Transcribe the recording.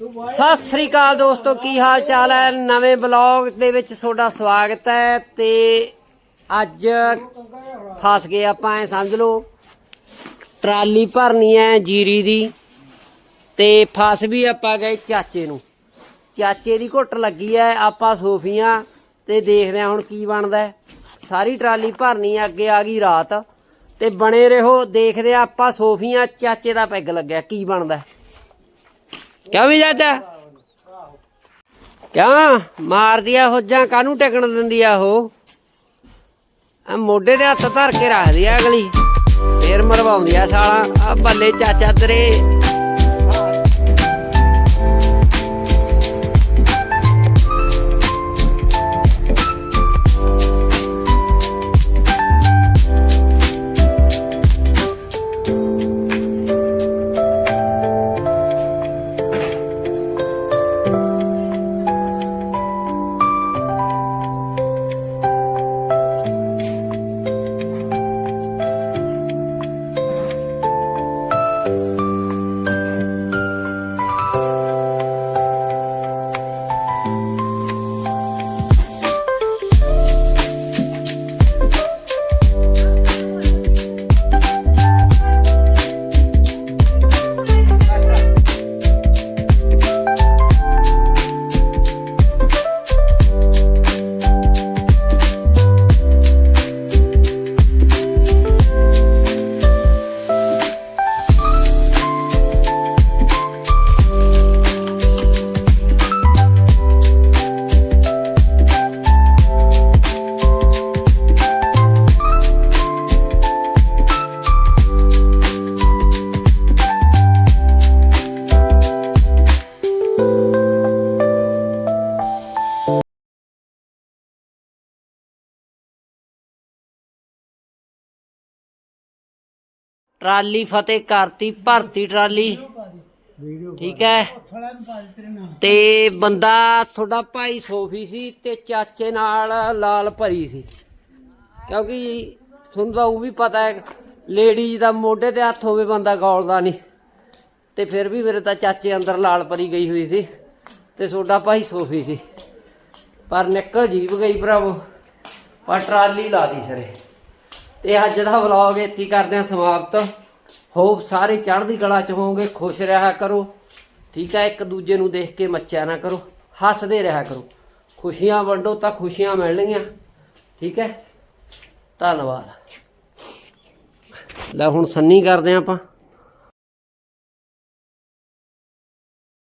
ਸਤਿ ਸ੍ਰੀ ਅਕਾਲ ਦੋਸਤੋ, ਕੀ ਹਾਲ ਚਾਲ ਹੈ? ਨਵੇਂ ਬਲੌਗ ਦੇ ਵਿੱਚ ਤੁਹਾਡਾ ਸਵਾਗਤ ਹੈ ਤੇ ਅੱਜ ਫਸ ਗਏ ਆਪਾਂ ਐ ਸਮਝ ਲਓ। ਟਰਾਲੀ ਭਰਨੀ ਹੈ ਜੀਰੀ ਦੀ ਤੇ ਫਸ ਵੀ ਆਪਾਂ ਗਏ ਚਾਚੇ ਨੂੰ। ਚਾਚੇ ਦੀ ਘੁੱਟ ਲੱਗੀ ਐ ਆਪਾਂ ਸੋਫੀਆਂ ਤੇ ਦੇਖਦੇ ਹਾਂ ਹੁਣ ਕੀ ਬਣਦਾ ਸਾਰੀ ਟਰਾਲੀ ਭਰਨੀ ਹੈ, ਅੱਗੇ ਆ ਗਈ ਰਾਤ ਤੇ ਬਣੇ ਰਹੋ, ਦੇਖਦੇ ਹਾਂ ਆਪਾਂ ਸੋਫੀਆਂ, ਚਾਚੇ ਦਾ ਪੈਗ ਲੱਗਿਆ, ਕੀ ਬਣਦਾ ਕਿਉਂ ਵੀ ਚਾਚਾ ਕਿਉਂ? ਮਾਰਦੀ ਆ ਹੋਜਾਂ ਕਾਹਨੂੰ ਟਿਕਣ ਦਿੰਦੀ ਆ ਉਹ? ਆ ਮੋਢੇ ਤੇ ਹੱਥ ਧਰ ਕੇ ਰੱਖਦੀ ਆ ਅਗਲੀ। ਫੇਰ ਮਰਵਾਉਂਦੀ ਆ ਸਾਲਾ। ਆ ਬੱਲੇ ਚਾਚਾ ਤੇਰੇ। ਟਰਾਲੀ ਫਤਿਹ ਕਰਤੀ ਭਰਤੀ ਟਰਾਲੀ। ਠੀਕ ਹੈ। ਤੇ ਬੰਦਾ ਤੁਹਾਡਾ ਭਾਈ ਸੋਫੀ ਸੀ ਤੇ ਚਾਚੇ ਨਾਲ ਲਾਲ ਭਰੀ ਸੀ। ਕਿਉਂਕਿ ਤੁਹਾਨੂੰ ਤਾਂ ਉਹ ਵੀ ਪਤਾ ਹੈ ਲੇਡੀਜ਼ ਦਾ ਮੋਢੇ ਤੇ ਹੱਥ ਹੋਵੇ ਬੰਦਾ ਗੌਲਦਾ ਨਹੀਂ। ਤੇ ਫਿਰ ਵੀ ਮੇਰੇ ਤਾਂ ਚਾਚੇ ਅੰਦਰ ਲਾਲ ਭਰੀ ਗਈ ਹੋਈ ਸੀ ਤੇ ਤੁਹਾਡਾ ਭਾਈ ਸੋਫੀ ਸੀ। ਪਰ ਨਿਕਲ ਜੀਬ ਗਈ ਭਰਾਵੋ ਪਰ ਟਰਾਲੀ ਲਾਦੀ ਸਰੇ। ਤੇ ਅੱਜ ਦਾ ਵਲੌਗ ਇੱਥੇ ਹੀ ਕਰਦੇ ਹਾਂ ਸਮਾਪਤ। ਹੋਪ ਸਾਰੇ ਚੜ੍ਹਦੀ ਕਲਾ ਚ ਹੋਵੋਗੇ, ਖੁਸ਼ ਰਿਹਾ ਕਰੋ। ਠੀਕ ਹੈ, ਇੱਕ ਦੂਜੇ ਨੂੰ ਦੇਖ ਕੇ ਮੱਚਿਆ ਨਾ ਕਰੋ, ਹੱਸਦੇ ਰਿਹਾ ਕਰੋ। ਖੁਸ਼ੀਆਂ ਵੰਡੋ ਤਾਂ ਖੁਸ਼ੀਆਂ ਮਿਲਣਗੀਆਂ। ਠੀਕ ਹੈ, ਧੰਨਵਾਦ। ਲੈ ਹੁਣ ਸੰਨੀ ਕਰਦੇ ਹਾਂ ਆਪਾਂ।